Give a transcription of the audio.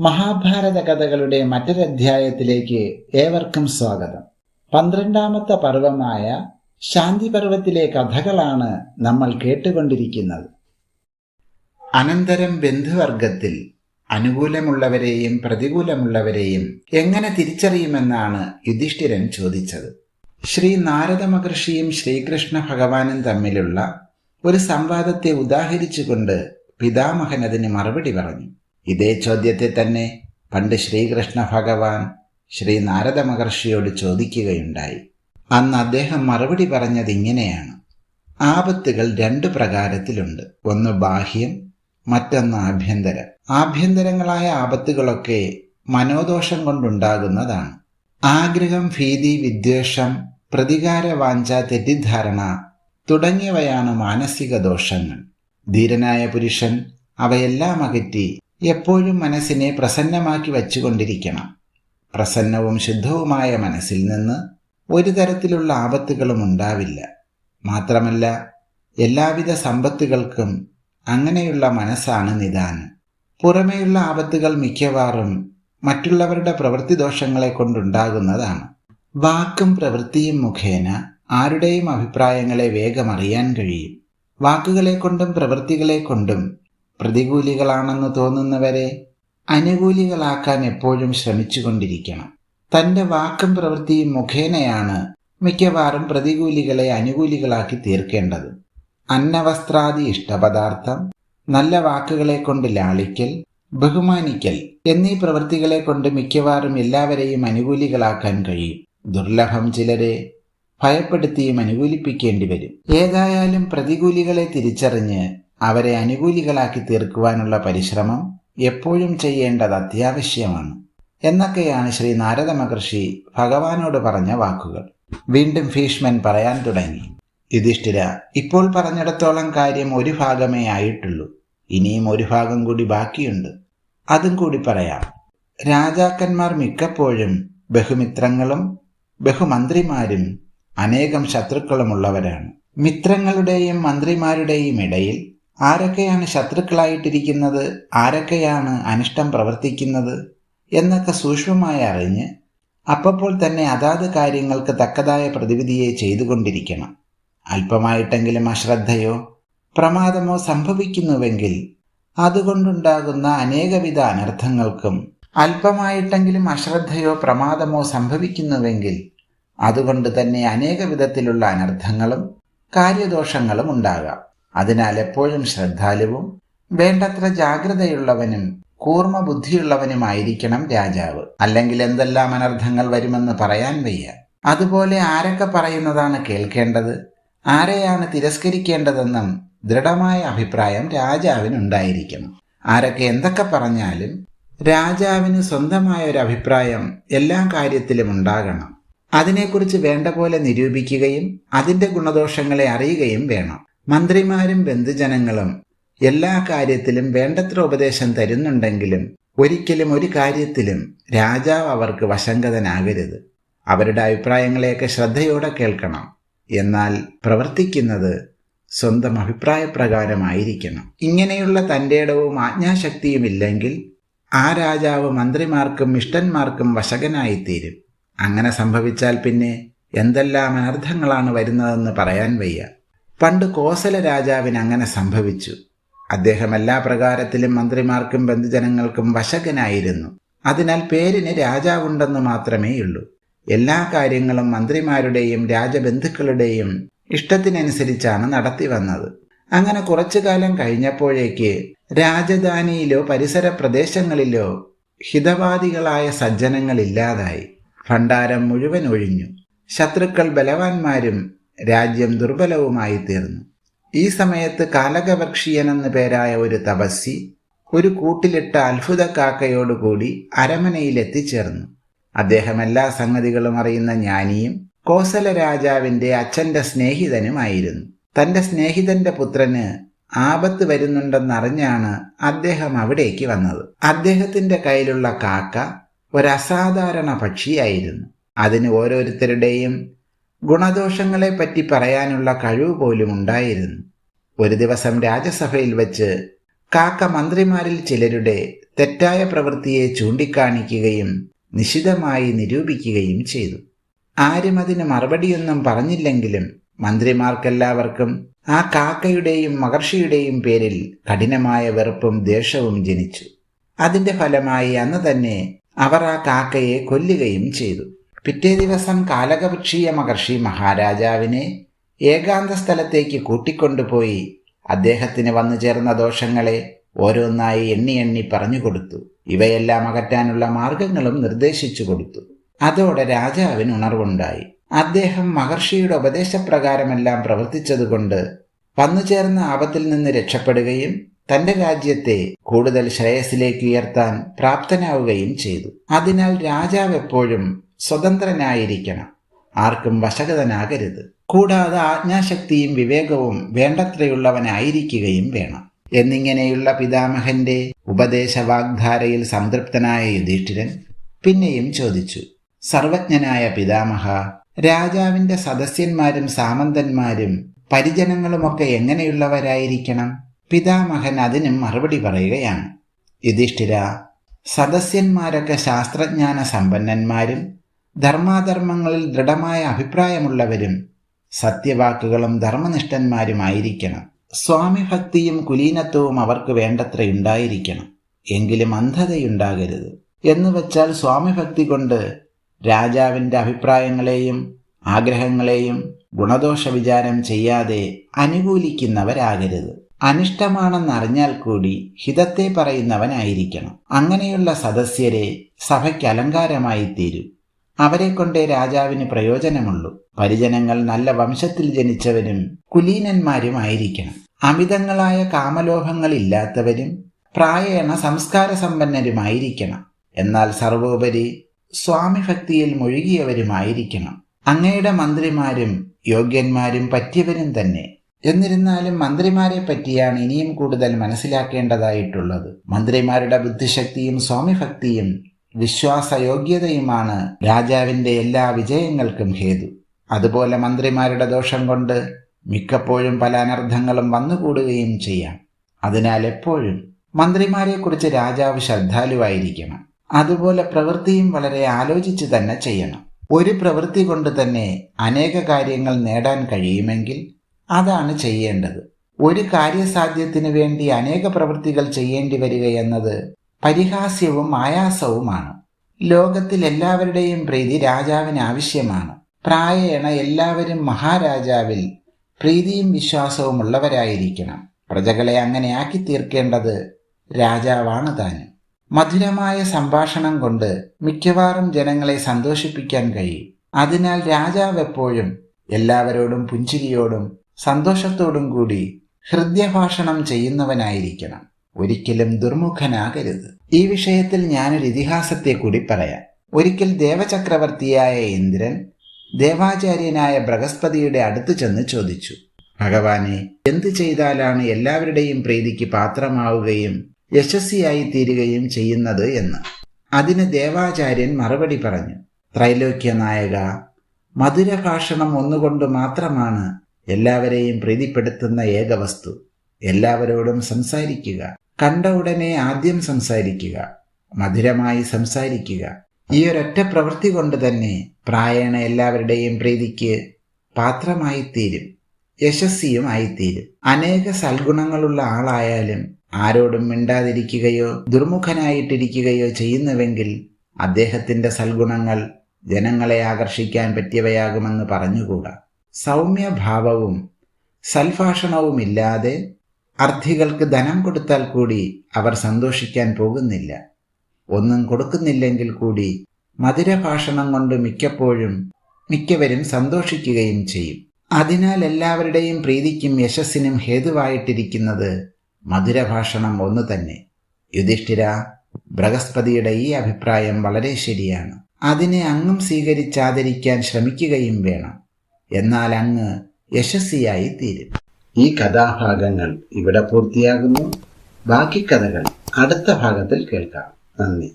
മഹാഭാരത കഥകളുടെ മറ്റൊരധ്യായത്തിലേക്ക് ഏവർക്കും സ്വാഗതം. പന്ത്രണ്ടാമത്തെ പർവമായ ശാന്തി പർവത്തിലെ കഥകളാണ് നമ്മൾ കേട്ടുകൊണ്ടിരിക്കുന്നത്. അനന്തരം ബന്ധുവർഗത്തിൽ അനുകൂലമുള്ളവരെയും പ്രതികൂലമുള്ളവരെയും എങ്ങനെ തിരിച്ചറിയുമെന്നാണ് യുധിഷ്ഠിരൻ ചോദിച്ചത്. ശ്രീ നാരദ മഹർഷിയും ശ്രീകൃഷ്ണ ഭഗവാനും തമ്മിലുള്ള ഒരു സംവാദത്തെ ഉദാഹരിച്ചുകൊണ്ട് പിതാമഹൻ അതിന് മറുപടി പറഞ്ഞു. ഇതേ ചോദ്യത്തെ തന്നെ പണ്ട് ശ്രീകൃഷ്ണ ഭഗവാൻ ശ്രീ നാരദ മഹർഷിയോട് ചോദിക്കുകയുണ്ടായി. അന്ന് അദ്ദേഹം മറുപടി പറഞ്ഞത് ഇങ്ങനെയാണ്. ആപത്തുകൾ രണ്ട് പ്രകാരത്തിലുണ്ട്. ഒന്ന് ബാഹ്യം മറ്റൊന്ന് ആഭ്യന്തരം. ആഭ്യന്തരങ്ങളായ ആപത്തുകളൊക്കെ മനോദോഷം കൊണ്ടുണ്ടാകുന്നതാണ്. ആഗ്രഹം ഭീതി വിദ്വേഷം പ്രതികാര വാഞ്ച തെറ്റിദ്ധാരണ തുടങ്ങിയവയാണ് മാനസിക ദോഷങ്ങൾ. ധീരനായ പുരുഷൻ അവയെല്ലാം അകറ്റി എപ്പോഴും മനസ്സിനെ പ്രസന്നമാക്കി വച്ചുകൊണ്ടിരിക്കണം. പ്രസന്നവും ശുദ്ധവുമായ മനസ്സിൽ നിന്ന് ഒരു തരത്തിലുള്ള ആപത്തുകളും ഉണ്ടാവില്ല. മാത്രമല്ല എല്ലാവിധ സമ്പത്തുകൾക്കും അങ്ങനെയുള്ള മനസ്സാണ് നിദാനം. പുറമേയുള്ള ആപത്തുകൾ മിക്കവാറും മറ്റുള്ളവരുടെ പ്രവൃത്തി ദോഷങ്ങളെ കൊണ്ടുണ്ടാകുന്നതാണ്. വാക്കും പ്രവൃത്തിയും മുഖേന ആരുടെയും അഭിപ്രായങ്ങളെ വേഗം അറിയാൻ കഴിയും. വാക്കുകളെ കൊണ്ടും പ്രവൃത്തികളെ കൊണ്ടും പ്രതികൂലികളാണെന്ന് തോന്നുന്നവരെ അനുകൂലികളാക്കാൻ എപ്പോഴും ശ്രമിച്ചുകൊണ്ടിരിക്കണം. തന്റെ വാക്കും പ്രവൃത്തിയും മുഖേനയാണ് മിക്കവാറും പ്രതികൂലികളെ അനുകൂലികളാക്കി തീർക്കേണ്ടത്. അന്നവസ്ത്രാദി ഇഷ്ടപദാർത്ഥം നല്ല വാക്കുകളെ കൊണ്ട് ലാളിക്കൽ ബഹുമാനിക്കൽ എന്നീ പ്രവൃത്തികളെ കൊണ്ട് മിക്കവാറും എല്ലാവരെയും അനുകൂലികളാക്കാൻ കഴിയും. ദുർലഭം ചിലരെ ഭയപ്പെടുത്തിയും അനുകൂലിപ്പിക്കേണ്ടി വരും. ഏതായാലും പ്രതികൂലികളെ തിരിച്ചറിഞ്ഞ് അവരെ അനുകൂലികളാക്കി തീർക്കുവാനുള്ള പരിശ്രമം എപ്പോഴും ചെയ്യേണ്ടത് അത്യാവശ്യമാണ്. എന്നൊക്കെയാണ് ശ്രീ നാരദ മഹർഷി ഭഗവാനോട് പറഞ്ഞ വാക്കുകൾ. വീണ്ടും ഭീഷ്മൻ പറയാൻ തുടങ്ങി. യുധിഷ്ഠിര ഇപ്പോൾ പറഞ്ഞിടത്തോളം കാര്യം ഒരു ഭാഗമേ ആയിട്ടുള്ളൂ. ഇനിയും ഒരു ഭാഗം കൂടി ബാക്കിയുണ്ട്. അതും കൂടി പറയാം. രാജാക്കന്മാർ മിക്കപ്പോഴും ബഹുമിത്രങ്ങളും ബഹുമന്ത്രിമാരും അനേകം ശത്രുക്കളുമുള്ളവരാണ്. മിത്രങ്ങളുടെയും മന്ത്രിമാരുടെയും ഇടയിൽ ആരൊക്കെയാണ് ശത്രുക്കളായിട്ടിരിക്കുന്നത് ആരൊക്കെയാണ് അനിഷ്ടം പ്രവർത്തിക്കുന്നത് എന്നൊക്കെ സൂക്ഷ്മമായി അറിഞ്ഞ് അപ്പോൾ തന്നെ അതാത് കാര്യങ്ങൾക്ക് തക്കതായ പ്രതിവിധിയെ ചെയ്തുകൊണ്ടിരിക്കണം. അല്പമായിട്ടെങ്കിലും അശ്രദ്ധയോ പ്രമാദമോ സംഭവിക്കുന്നുവെങ്കിൽ അതുകൊണ്ടുണ്ടാകുന്ന അനേകവിധ അനർത്ഥങ്ങൾക്കും അല്പമായിട്ടെങ്കിലും അശ്രദ്ധയോ പ്രമാദമോ സംഭവിക്കുന്നുവെങ്കിൽ അതുകൊണ്ട് തന്നെ അനേക വിധത്തിലുള്ള അനർത്ഥങ്ങളും കാര്യദോഷങ്ങളും ഉണ്ടാകാം. അതിനാൽ എപ്പോഴും ശ്രദ്ധാലുവും വേണ്ടത്ര ജാഗ്രതയുള്ളവനും കൂർമ്മ ബുദ്ധിയുള്ളവനുമായിരിക്കണം രാജാവ്. അല്ലെങ്കിൽ എന്തെല്ലാം അനർത്ഥങ്ങൾ വരുമെന്ന് പറയാൻ വയ്യ. അതുപോലെ ആരൊക്കെ പറയുന്നതാണ് കേൾക്കേണ്ടത്? ആരെയാണ് തിരസ്കരിക്കേണ്ടതെന്നും ദൃഢമായ അഭിപ്രായം രാജാവിനുണ്ടായിരിക്കണം. ആരൊക്കെ എന്തൊക്കെ പറഞ്ഞാലും രാജാവിന് സ്വന്തമായ ഒരു അഭിപ്രായം എല്ലാ കാര്യത്തിലും ഉണ്ടാകണം. അതിനെക്കുറിച്ച് വേണ്ട പോലെ നിരൂപിക്കുകയും അതിന്റെ ഗുണദോഷങ്ങളെ അറിയുകയും വേണം. മന്ത്രിമാരും ബന്ധുജനങ്ങളും എല്ലാ കാര്യത്തിലും വേണ്ടത്ര ഉപദേശം തരുന്നുണ്ടെങ്കിലും ഒരിക്കലും ഒരു കാര്യത്തിലും രാജാവ് അവർക്ക് വശങ്കതനാകരുത് അവരുടെ അഭിപ്രായങ്ങളെയൊക്കെ ശ്രദ്ധയോടെ കേൾക്കണം. എന്നാൽ പ്രവർത്തിക്കുന്നത് സ്വന്തം അഭിപ്രായപ്രകാരമായിരിക്കണം. ഇങ്ങനെയുള്ള തന്റെ ഇടവും ആജ്ഞാശക്തിയും ഇല്ലെങ്കിൽ ആ രാജാവ് മന്ത്രിമാർക്കും ഇഷ്ടന്മാർക്കും വശകനായിത്തീരും. അങ്ങനെ സംഭവിച്ചാൽ പിന്നെ എന്തെല്ലാം അനർത്ഥങ്ങളാണ് വരുന്നതെന്ന് പറയാൻ വയ്യ. പണ്ട് കോസല രാജാവിന് അങ്ങനെ സംഭവിച്ചു. അദ്ദേഹം എല്ലാ പ്രകാരത്തിലും മന്ത്രിമാർക്കും ബന്ധുജനങ്ങൾക്കും വശകനായിരുന്നു. അതിനാൽ പേരിന് രാജാവുണ്ടെന്ന് മാത്രമേയുള്ളൂ. എല്ലാ കാര്യങ്ങളും മന്ത്രിമാരുടെയും രാജബന്ധുക്കളുടെയും ഇഷ്ടത്തിനനുസരിച്ചാണ് നടത്തി വന്നത്. അങ്ങനെ കുറച്ചു കാലം കഴിഞ്ഞപ്പോഴേക്ക് രാജധാനിയിലോ പരിസര പ്രദേശങ്ങളിലോ ഹിതവാദികളായ സജ്ജനങ്ങളില്ലാതായി ഭണ്ഡാരം മുഴുവൻ ഒഴിഞ്ഞു. ശത്രുക്കൾ ബലവാന്മാരും രാജ്യം ദുർബലവുമായി തീർന്നു. ഈ സമയത്ത് കാലകപക്ഷീയനെന്ന് പേരായ ഒരു തപസ്സി ഒരു കൂട്ടിലിട്ട അത്ഭുത കാക്കയോടുകൂടി അരമനയിലെത്തിച്ചേർന്നു. അദ്ദേഹം എല്ലാ സംഗതികളും അറിയുന്ന ജ്ഞാനിയും കോസല രാജാവിന്റെ അച്ഛന്റെ സ്നേഹിതനുമായിരുന്നു. തന്റെ സ്നേഹിതന്റെ പുത്രന് ആപത്ത് വരുന്നുണ്ടെന്നറിഞ്ഞാണ് അദ്ദേഹം അവിടേക്ക് വന്നത്. അദ്ദേഹത്തിന്റെ കയ്യിലുള്ള കാക്ക ഒരസാധാരണ പക്ഷിയായിരുന്നു. അതിന് ഓരോരുത്തരുടെയും ഗുണദോഷങ്ങളെപ്പറ്റി പറയാനുള്ള കഴിവ് പോലും ഉണ്ടായിരുന്നു. ഒരു ദിവസം രാജ്യസഭയിൽ വച്ച് കാക്ക മന്ത്രിമാരിൽ ചിലരുടെ തെറ്റായ പ്രവൃത്തിയെ ചൂണ്ടിക്കാണിക്കുകയും നിശിതമായി നിരൂപിക്കുകയും ചെയ്തു. ആരും അതിന് മറുപടിയൊന്നും പറഞ്ഞില്ലെങ്കിലും മന്ത്രിമാർക്കെല്ലാവർക്കും ആ കാക്കയുടെയും മഹർഷിയുടെയും പേരിൽ കഠിനമായ വെറുപ്പും ദേഷ്യവും ജനിച്ചു. അതിന്റെ ഫലമായി അന്ന് തന്നെ അവർ ആ കാക്കയെ കൊല്ലുകയും ചെയ്തു. പിറ്റേ ദിവസം കാലകപക്ഷീയ മഹർഷി മഹാരാജാവിനെ ഏകാന്ത സ്ഥലത്തേക്ക് കൂട്ടിക്കൊണ്ടുപോയി അദ്ദേഹത്തിന് വന്നു ചേർന്ന ദോഷങ്ങളെ ഓരോന്നായി എണ്ണി എണ്ണി പറഞ്ഞു കൊടുത്തു. ഇവയെല്ലാം അകറ്റാനുള്ള മാർഗങ്ങളും നിർദ്ദേശിച്ചു കൊടുത്തു. അതോടെ രാജാവിന് ഉണർവുണ്ടായി. അദ്ദേഹം മഹർഷിയുടെ ഉപദേശപ്രകാരമെല്ലാം പ്രവർത്തിച്ചതുകൊണ്ട് വന്നുചേർന്ന ആപത്തിൽ നിന്ന് രക്ഷപ്പെടുകയും തന്റെ രാജ്യത്തെ കൂടുതൽ ശ്രേയസിലേക്ക് ഉയർത്താൻ പ്രാപ്തനാവുകയും ചെയ്തു. അതിനാൽ രാജാവ് എപ്പോഴും സ്വതന്ത്രനായിരിക്കണം. ആർക്കും വശഗതനാകരുത്. കൂടാതെ ആജ്ഞാശക്തിയും വിവേകവും വേണ്ടത്രയുള്ളവനായിരിക്കുകയും വേണം. എന്നിങ്ങനെയുള്ള പിതാമഹന്റെ ഉപദേശവാഗ്ധാരയിൽ സംതൃപ്തനായ യുധിഷ്ഠിരൻ പിന്നെയും ചോദിച്ചു സർവജ്ഞനായ പിതാമഹ രാജാവിന്റെ സദസ്യന്മാരും സാമന്തന്മാരും പരിജനങ്ങളുമൊക്കെ എങ്ങനെയുള്ളവരായിരിക്കണം? പിതാമഹൻ അതിനും മറുപടി പറയുകയാണ്. യുധിഷ്ഠിര സദസ്യന്മാരൊക്കെ ശാസ്ത്രജ്ഞാന സമ്പന്നന്മാരും ധർമാധർമ്മങ്ങളിൽ ദൃഢമായ അഭിപ്രായമുള്ളവരും സത്യവാക്കുകളും ധർമ്മനിഷ്ഠന്മാരുമായിരിക്കണം. സ്വാമിഭക്തിയും കുലീനത്വവും അവർക്ക് വേണ്ടത്ര ഉണ്ടായിരിക്കണം എങ്കിലും അന്ധതയുണ്ടാകരുത്. എന്നുവെച്ചാൽ സ്വാമിഭക്തി കൊണ്ട് രാജാവിന്റെ അഭിപ്രായങ്ങളെയും ആഗ്രഹങ്ങളെയും ഗുണദോഷ വിചാരം ചെയ്യാതെ അനുകൂലിക്കുന്നവരാകരുത്. അനിഷ്ടമാണെന്നറിഞ്ഞാൽ കൂടി ഹിതത്തെ പറയുന്നവനായിരിക്കണം. അങ്ങനെയുള്ള സദസ്യരെ സഭയ്ക്ക് അലങ്കാരമായി തീരും. അവരെ കൊണ്ടേ രാജാവിന് പ്രയോജനമുള്ളൂ. പരിജനങ്ങൾ നല്ല വംശത്തിൽ ജനിച്ചവരും കുലീനന്മാരുമായിരിക്കണം. അമിതങ്ങളായ കാമലോഭങ്ങളില്ലാത്തവരും പ്രായേണ സംസ്കാര സമ്പന്നരുമായിരിക്കണം എന്നാൽ സർവോപരി സ്വാമിഭക്തിയിൽ മുഴുകിയവരുമായിരിക്കണം. അങ്ങയുടെ മന്ത്രിമാരും യോഗ്യന്മാരും പറ്റിയവരും തന്നെ. എന്നിരുന്നാലും മന്ത്രിമാരെ പറ്റിയാണ് ഇനിയും കൂടുതൽ മനസ്സിലാക്കേണ്ടതായിട്ടുള്ളത്. മന്ത്രിമാരുടെ ബുദ്ധിശക്തിയും സ്വാമിഭക്തിയും വിശ്വാസയോഗ്യതയുമാണ് രാജാവിന്റെ എല്ലാ വിജയങ്ങൾക്കും ഹേതു. അതുപോലെ മന്ത്രിമാരുടെ ദോഷം കൊണ്ട് മിക്കപ്പോഴും പല അനർത്ഥങ്ങളും വന്നുകൂടുകയും ചെയ്യാം. അതിനാൽ എപ്പോഴും മന്ത്രിമാരെക്കുറിച്ച് രാജാവ് ശ്രദ്ധാലുവായിരിക്കണം. അതുപോലെ പ്രവൃത്തിയും വളരെ ആലോചിച്ച് തന്നെ ചെയ്യണം. ഒരു പ്രവൃത്തി കൊണ്ട് തന്നെ അനേക കാര്യങ്ങൾ നേടാൻ കഴിയുമെങ്കിൽ അതാണ് ചെയ്യേണ്ടത്. ഒരു കാര്യസാധ്യത്തിന് വേണ്ടി അനേക പ്രവൃത്തികൾ ചെയ്യേണ്ടി വരിക എന്നത് പരിഹാസ്യവും ആയാസവുമാണ്. ലോകത്തിൽ എല്ലാവരുടെയും പ്രീതി രാജാവിന് ആവശ്യമാണ്. പ്രായേണ എല്ലാവരും മഹാരാജാവിൽ പ്രീതിയും വിശ്വാസവും ഉള്ളവരായിരിക്കണം. പ്രജകളെ അങ്ങനെ ആക്കി തീർക്കേണ്ടത് രാജാവാണ് താനും. മധുരമായ സംഭാഷണം കൊണ്ട് മിക്കവാറും ജനങ്ങളെ സന്തോഷിപ്പിക്കാൻ കഴിയും. അതിനാൽ രാജാവ് എപ്പോഴും എല്ലാവരോടും പുഞ്ചിരിയോടും സന്തോഷത്തോടും കൂടി ഹൃദ്യഭാഷണം ചെയ്യുന്നവനായിരിക്കണം. ഒരിക്കലും ദുർമുഖനാകരുത്. ഈ വിഷയത്തിൽ ഞാനൊരു ഇതിഹാസത്തെ കൂടി പറയാം. ഒരിക്കൽ ദേവചക്രവർത്തിയായ ഇന്ദ്രൻ ദേവാചാര്യനായ ബൃഹസ്പതിയുടെ അടുത്ത് ചെന്ന് ചോദിച്ചു ഭഗവാനെ എന്തു ചെയ്താലാണ് എല്ലാവരുടെയും പ്രീതിക്ക് പാത്രമാവുകയും യശസ്വിയായി തീരുകയും ചെയ്യുന്നത് എന്ന്. അതിന് ദേവാചാര്യൻ മറുപടി പറഞ്ഞു ത്രൈലോക്യ നായക മധുരഭാഷണം ഒന്നുകൊണ്ട് മാത്രമാണ് എല്ലാവരെയും പ്രീതിപ്പെടുത്തുന്ന ഏക വസ്തു. എല്ലാവരോടും സംസാരിക്കുക കണ്ട ഉടനെ ആദ്യം സംസാരിക്കുക മധുരമായി സംസാരിക്കുക. ഈ ഒരൊറ്റ പ്രവൃത്തി കൊണ്ട് തന്നെ പ്രായണ എല്ലാവരുടെയും പ്രീതിക്ക് പാത്രമായിത്തീരും യശസ്വിയും ആയിത്തീരും അനേക സൽഗുണങ്ങളുള്ള ആളായാലും ആരോടും മിണ്ടാതിരിക്കുകയോ ദുർമുഖനായിട്ടിരിക്കുകയോ ചെയ്യുന്നുവെങ്കിൽ അദ്ദേഹത്തിന്റെ സൽഗുണങ്ങൾ ജനങ്ങളെ ആകർഷിക്കാൻ പറ്റിയവയാകുമെന്ന് പറഞ്ഞുകൂടാ. സൗമ്യഭാവവും സൽഭാഷണവുമില്ലാതെ അർത്ഥികൾക്ക് ധനം കൊടുത്താൽ കൂടി അവർ സന്തോഷിക്കാൻ പോകുന്നില്ല. ഒന്നും കൊടുക്കുന്നില്ലെങ്കിൽ കൂടി മധുരഭാഷണം കൊണ്ട് മിക്കപ്പോഴും മിക്കവരും സന്തോഷിക്കുകയും ചെയ്യും. അതിനാൽ എല്ലാവരുടെയും പ്രീതിക്കും യശസ്സിനും ഹേതുവായിട്ടിരിക്കുന്നത് മധുരഭാഷണം ഒന്നു തന്നെ. യുധിഷ്ഠിര ബൃഹസ്പതിയുടെ ഈ അഭിപ്രായം വളരെ ശരിയാണ്. അതിനെ അങ്ങും സ്വീകരിച്ചാദരിക്കാൻ ശ്രമിക്കുകയും വേണം. എന്നാൽ അങ്ങ് യശസ്വിയായി തീരും. ഈ കഥാഭാഗങ്ങൾ ഇവിടെ പൂർത്തിയാകുന്നു. ബാക്കി കഥകൾ അടുത്ത ഭാഗത്തിൽ കേൾക്കാം. നന്ദി.